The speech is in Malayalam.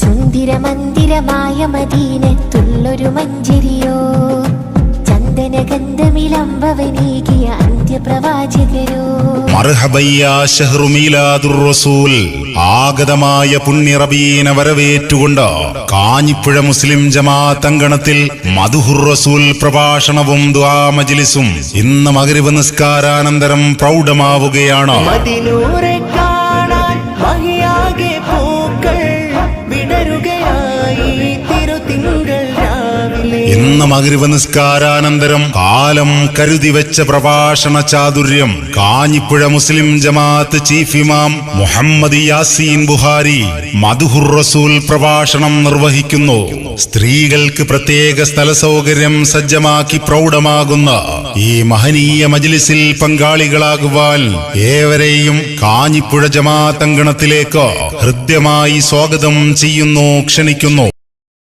സുന്ദര മന്ദിരമായ മദീനത്തുള്ളൊരു മഞ്ചരിയോ? ചന്ദന ഗന്ധമിലംബവനീകിയ അന്ത്യപ്രവാചകരോ? മർഹബയ്യ ഷഹ്റു മീലാദുർ റസൂൽ ആഗതമായ പുണ്യറബീനെ വരവേറ്റുകൊണ്ട് കാഞ്ഞിപ്പുഴ മുസ്ലിം ജമാഅത്ത് അങ്കണത്തിൽ മധുഹുർ റസൂൽ പ്രഭാഷണവും ദുആ മജ്ലിസും ഇന്ന് മഗ്രിബ് നിസ്കാരാനന്തരം പ്രൗഢമാവുകയാണ്. രാവിലെ മകരുവ നിസ്കാരാനന്തരം കാലം കരുതി വെച്ച പ്രഭാഷണ ചാതുര്യം. കാഞ്ഞിപ്പുഴ മുസ്ലിം ജമാഅത്ത് ചീഫ് ഇമാം മുഹമ്മദ് യാസീൻ ബുഹാരി മധുഹുർ റസൂൽ പ്രഭാഷണം നിർവഹിക്കുന്നു. സ്ത്രീകൾക്ക് പ്രത്യേക സ്ഥല സൗകര്യം സജ്ജമാക്കി പ്രൗഢമാകുന്ന ഈ മഹനീയ മജ്ലിസിൽ പങ്കാളികളാകുവാൻ ഏവരെയും കാഞ്ഞിപ്പുഴ ജമാഅത്ത് അങ്കണത്തിലേക്ക് ഹൃദ്യമായി സ്വാഗതം ചെയ്യുന്നു ക്ഷണിക്കുന്നു.